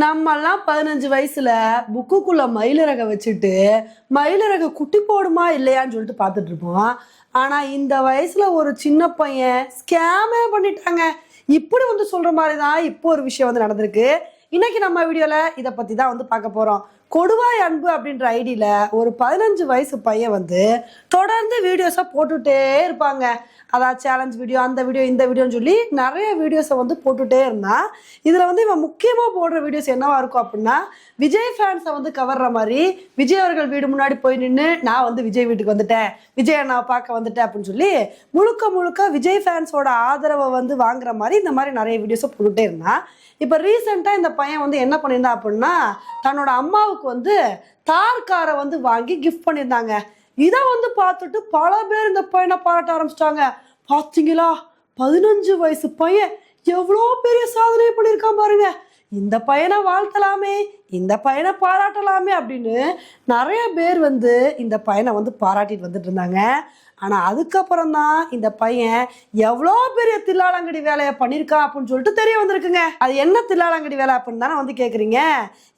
நம்மெல்லாம் பதினஞ்சு வயசுல புக்குக்குள்ள மயிலிறக வச்சுட்டு மயிலிறக குட்டி போடுமா இல்லையான்னு சொல்லிட்டு பார்த்துட்டு இருப்போம். ஆனா இந்த வயசுல ஒரு சின்ன பையன் ஸ்கேமே பண்ணிட்டாங்க. இப்படி வந்து சொல்ற மாதிரி தான் இப்போ ஒரு விஷயம் வந்து நடந்திருக்கு. இன்னைக்கு நம்ம வீடியோல இதை பத்தி தான் வந்து பார்க்க போறோம். கொடுவாய் அன்பு அப்படின்ற ஐடியில ஒரு பதினஞ்சு வயசு பையன் வந்து தொடர்ந்து வீடியோஸை போட்டுட்டே இருப்பாங்க. அதான் சேலஞ்ச் வீடியோ அந்த வீடியோ இந்த வீடியோன்னு சொல்லி நிறைய வீடியோஸை வந்து போட்டுட்டே இருந்தான் இதில் வந்து இவன் முக்கியமாக போடுற வீடியோஸ் என்னவா இருக்கும் அப்படின்னா விஜய் ஃபேன்ஸை வந்து கவர்ற மாதிரி விஜய் அவர்கள் வீடு முன்னாடி போய் நின்று நான் வந்து விஜய் வீட்டுக்கு வந்துட்டேன் விஜய் நான் பார்க்க வந்துட்டேன் அப்படின்னு சொல்லி முழுக்க முழுக்க விஜய் ஃபேன்ஸோட ஆதரவை வந்து வாங்குற மாதிரி இந்த மாதிரி நிறைய வீடியோஸை போட்டுட்டே இருந்தான் இப்போ ரீசெண்டாக இந்த பையன் வந்து என்ன பண்ணியிருந்தான் அப்படின்னா தன்னோட அம்மாவுக்கு வந்து தார் காரை வந்து வாங்கி கிஃப்ட் பண்ணியிருந்தாங்க. இதை வந்து பார்த்துட்டு பல பேர் இந்த பையனை பாராட்ட ஆரம்பிச்சிட்டாங்க. பார்த்தீங்களா பதினஞ்சு வயசு பையன் எவ்வளோ பெரிய சாதனை பண்ணியிருக்கான் பாருங்க. இந்த பையனை வாழ்த்தலாமே இந்த பையனை பாராட்டலாமே அப்படின்னு நிறைய பேர் வந்து இந்த பையனை வந்து பாராட்டிட்டு வந்துட்டு இருந்தாங்க. ஆனால் அதுக்கப்புறம் தான் இந்த பையன் எவ்வளோ பெரிய தில்லாலங்கடி வேலையை பண்ணியிருக்கான் அப்படின்னு சொல்லிட்டு தெரிய வந்திருக்குங்க. அது என்ன தில்லாலங்கடி வேலை அப்படின்னு தானே வந்து கேட்குறீங்க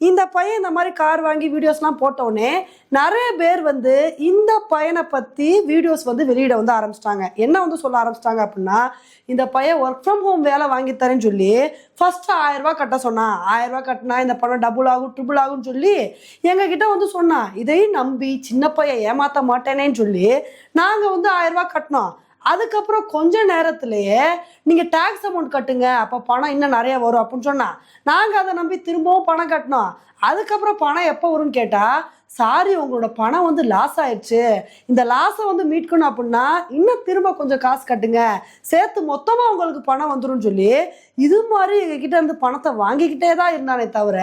இந்த பையன் இந்த மாதிரி கார் வாங்கி வீடியோஸ்லாம் போட்டோடனே நிறைய பேர் வந்து இந்த பையனை பற்றி வீடியோஸ் வந்து வெளியிட வந்து ஆரம்பிச்சிட்டாங்க. என்ன வந்து சொல்ல ஆரம்பிச்சிட்டாங்க அப்படின்னா இந்த பையன் ஒர்க் ஃப்ரம் ஹோம் வேலை வாங்கி தரேன்னு சொல்லி ஃபர்ஸ்ட் ஆயிரம் ரூபாய் கட்ட சொன்னான் ஆயிரம் ரூபாய் கட்டினா இந்த பணம் டபுள் ஆகும் ட்ரிபிள் ஆகும்னு சொல்லி எங்ககிட்ட வந்து சொன்னான் இதையும் நம்பி சின்ன பையன் ஏமாத்த மாட்டேனேன்னு சொல்லி நாங்கள் வந்து ஆயிரம் ரூபாய் கட்டினோம். அதுக்கப்புறம் கொஞ்ச நேரத்திலேயே நீங்கள் டேக்ஸ் அமௌண்ட் கட்டுங்க அப்போ பணம் இன்னும் நிறையா வரும் அப்படின்னு சொன்னால் நாங்கள் அதை நம்பி திரும்பவும் பணம் கட்டினோம். அதுக்கப்புறம் பணம் எப்போ வரும்னு கேட்டால் சாரி உங்களோட பணம் வந்து லாஸ் ஆயிடுச்சு. இந்த லாஸை வந்து மீட்கணும் அப்படின்னா இன்னும் திரும்ப கொஞ்சம் காசு கட்டுங்க. சேர்த்து மொத்தமாக உங்களுக்கு பணம் வந்துடும் சொல்லி இது மாதிரி எங்ககிட்ட இருந்து பணத்தை வாங்கிக்கிட்டே தான் இருந்தானே தவிர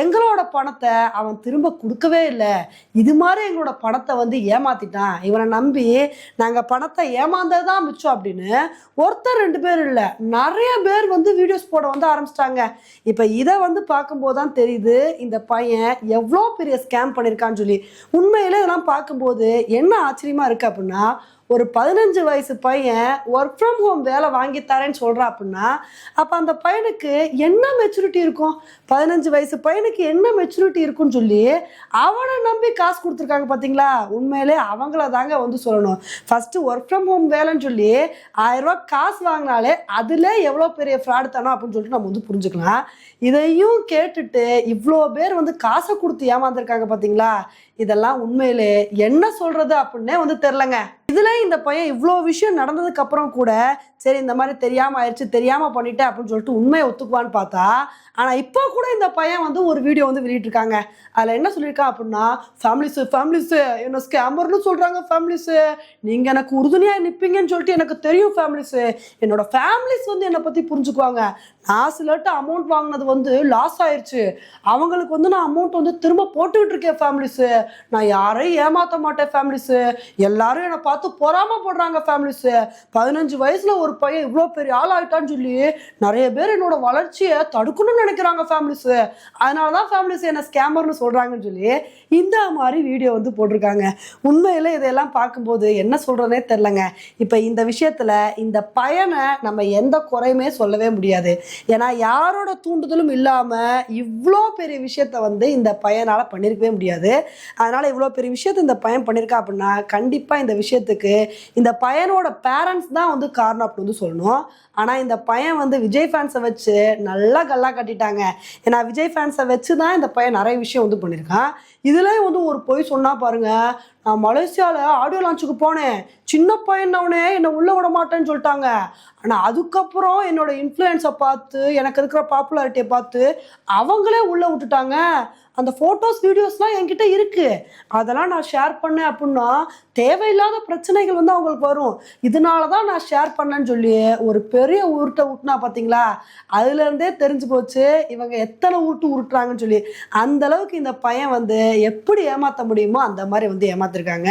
எங்களோட பணத்தை அவன் திரும்ப கொடுக்கவே இல்லை. இது மாதிரி எங்களோட பணத்தை வந்து ஏமாத்திட்டான். இவனை நம்பி நாங்கள் பணத்தை ஏமாந்தது தான் மிச்சம் அப்படின்னு ஒருத்தர் ரெண்டு பேர் இல்லை நிறைய பேர் வந்து வீடியோஸ் போட வந்து ஆரம்பிச்சிட்டாங்க. இப்போ இதை வந்து பார்க்கும்போது தான் தெரியுது இந்த பையன் எவ்வளோ பெரிய ஸ்கேம் பண்ணி பண்ணியிருக்கான்னு சொல்லி உண்மையில இதெல்லாம் பார்க்கும்போது என்ன ஆச்சரியமா இருக்கு அப்படின்னா ஒரு பதினஞ்சு வயசு பையன் ஒர்க் ஃப்ரம் ஹோம் வேலை வாங்கி தரேன்னு சொல்கிறா அப்படின்னா அப்போ அந்த பையனுக்கு என்ன மெச்சூரிட்டி இருக்கும்? பதினஞ்சு வயசு பையனுக்கு என்ன மெச்சூரிட்டி இருக்குன்னு சொல்லி அவனை நம்பி காசு கொடுத்துருக்காங்க பார்த்தீங்களா உண்மையிலே அவங்கள தாங்க வந்து சொல்லணும். ஃபஸ்ட்டு ஒர்க் ஃப்ரம் ஹோம் வேலைன்னு சொல்லி ஆயிரரூவா காசு வாங்கினாலே அதில் எவ்வளோ பெரிய ஃப்ராடு தானோ அப்படின்னு சொல்லிட்டு நம்ம வந்து புரிஞ்சுக்கலாம். இதையும் கேட்டுட்டு இவ்வளோ பேர் வந்து காசை கொடுத்து ஏமாந்துருக்காங்க பார்த்தீங்களா இதெல்லாம் உண்மையிலே என்ன சொல்கிறது அப்படின்னே வந்து தெரிலங்க இதுல இந்த பையன் இவ்வளோ விஷயம் நடந்ததுக்கு அப்புறம் கூட சரி இந்த மாதிரி தெரியாம ஆயிடுச்சு தெரியாம பண்ணிட்டேன் அப்படின்னு சொல்லிட்டு உண்மையை ஒத்துக்குவான்னு பார்த்தா ஆனா இப்போ கூட இந்த பையன் வந்து ஒரு வீடியோ வந்து வெளியிட்டிருக்காங்க. அதுல என்ன சொல்லியிருக்கான் அப்படின்னா ஃபேமிலிஸு ஃபேமிலிஸு என்ன ஸ்கேமர்னு சொல்றாங்க ஃபேமிலிஸு நீங்க எனக்கு உறுதுணையா நிப்பீங்கன்னு சொல்லிட்டு எனக்கு தெரியும் ஃபேமிலிஸு என்னோட ஃபேமிலிஸ் வந்து என்னை பத்தி புரிஞ்சுக்குவாங்க. நான் சிலர்ட்ட அமௌண்ட் வாங்கினது வந்து லாஸ் ஆயிடுச்சு அவங்களுக்கு வந்து நான் அமௌண்ட் வந்து திரும்ப போட்டுக்கிட்டு இருக்கேன் ஃபேமிலிஸு நான் யாரையும் ஏமாற்ற மாட்டேன் ஃபேமிலிஸு எல்லாரும் என்னை பார்த்து பார்த்து போடுறாங்க ஃபேமிலிஸு பதினஞ்சு வயசுல ஒரு பையன் இவ்வளோ பெரிய ஆள் ஆயிட்டான்னு சொல்லி நிறைய பேர் என்னோட வளர்ச்சியை தடுக்கணும்னு நினைக்கிறாங்க ஃபேமிலிஸு அதனால தான் ஃபேமிலிஸ் என்ன ஸ்கேமர்னு சொல்கிறாங்கன்னு சொல்லி இந்த மாதிரி வீடியோ வந்து போட்டிருக்காங்க. உண்மையில் இதெல்லாம் பார்க்கும்போது என்ன சொல்கிறனே தெரிலங்க இப்போ இந்த விஷயத்தில் இந்த பயனை நம்ம எந்த குறையுமே சொல்லவே முடியாது. ஏன்னா யாரோட தூண்டுதலும் இல்லாமல் இவ்வளோ பெரிய விஷயத்த வந்து இந்த பயனால் பண்ணியிருக்கவே முடியாது. அதனால் இவ்வளோ பெரிய விஷயத்த இந்த பையன் பண்ணியிருக்கா அப்படின்னா கண்டிப்பாக இந்த விஷயத்துக்கு இந்த பையனோட பேரண்ட்ஸ் தான் வந்து காரணம் அப்படின்னு வந்து சொல்லணும். ஆனால் இந்த பையன் வந்து விஜய் ஃபேன்ஸை வச்சு நல்லா கல்லா கட்டிட்டாங்க. ஏன்னா விஜய் ஃபேன்ஸை வச்சு தான் இந்த பையன் நிறைய விஷயம் வந்து பண்ணியிருக்கான். இதுலேயும் வந்து ஒரு பொய் சொன்னால் பாருங்கள் நான் மலேசியாவில் ஆடியோ லான்ச்சுக்கு போனேன். சின்ன பையனவனே என்னை உள்ளே விட மாட்டேன்னு சொல்லிட்டாங்க. ஆனால் அதுக்கப்புறம் என்னோட இன்ஃப்ளூயன்ஸை பார்த்து எனக்கு இருக்கிற பாப்புலாரிட்டியை பார்த்து அவங்களே உள்ளே விட்டுட்டாங்க. அந்த ஃபோட்டோஸ் வீடியோஸ்லாம் என்கிட்ட இருக்குது அதெல்லாம் நான் ஷேர் பண்ணேன் அப்படின்னா தேவையில்லாத பிரச்சனைகள் வந்து அவங்களுக்கு வரும். இதனால தான் நான் ஷேர் பண்ணேன்னு சொல்லி ஒரு பெரிய உருட்டை உருட்டுனா பார்த்தீங்களா அதுலேருந்தே தெரிஞ்சு போச்சு இவங்க எத்தனை உருட்டு உருட்டுறாங்கன்னு சொல்லி. அந்த அளவுக்கு இந்த பையன் வந்து எப்படி ஏமாற்ற முடியுமோ அந்த மாதிரி வந்து ஏமாத்திருக்காங்க.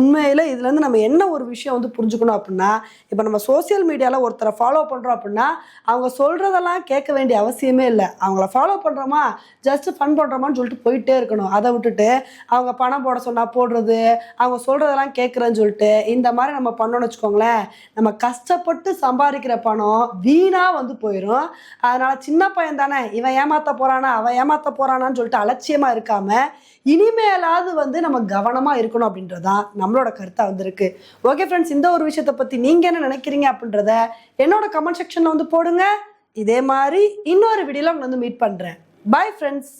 உண்மையில் இதுலேருந்து நம்ம என்ன ஒரு விஷயம் வந்து புரிஞ்சுக்கணும் அப்படின்னா இப்போ நம்ம சோஷியல் மீடியாவில் ஒருத்தரை ஃபாலோ பண்ணுறோம் அப்படின்னா அவங்க சொல்கிறதெல்லாம் கேட்க வேண்டிய அவசியமே இல்லை. அவங்கள ஃபாலோ பண்ணுறோமா ஜஸ்ட் ஃபன் பண்ணுறோமான்னு சொல்லிட்டு போயிட்டே இருக்கணும். அதை விட்டுட்டு அவங்க பணம் போட சொன்னால் போடுறது அவங்க சொல்கிறதெல்லாம் கேட்குறேன்னு சொல்லிட்டு இந்த மாதிரி நம்ம பண்ணோன்னு வச்சுக்கோங்களேன் நம்ம கஷ்டப்பட்டு சம்பாதிக்கிற பணம் வீணாக வந்து போயிடும் அதனால் சின்ன பையன் தானே இவன் ஏமாற்ற போகிறானா அவன் ஏமாற்ற போகிறானான்னு சொல்லிட்டு அலட்சியமாக இருக்காமல் இனிமேலாவது வந்து நம்ம கவனமாக இருக்கணும் அப்படின்றதான் நம்மளோட கருத்தாக வந்திருக்கு. ஓகே ஃப்ரெண்ட்ஸ் இந்த ஒரு விஷயத்தை பற்றி நீங்கள் என்ன நினைக்கிறீங்க அப்படின்றத என்னோட கமெண்ட் செக்ஷனில் வந்து போடுங்க. இதே மாதிரி இன்னொரு வீடியோவில் உங்களை வந்து மீட் பண்ணுறேன் பாய் ஃப்ரெண்ட்ஸ்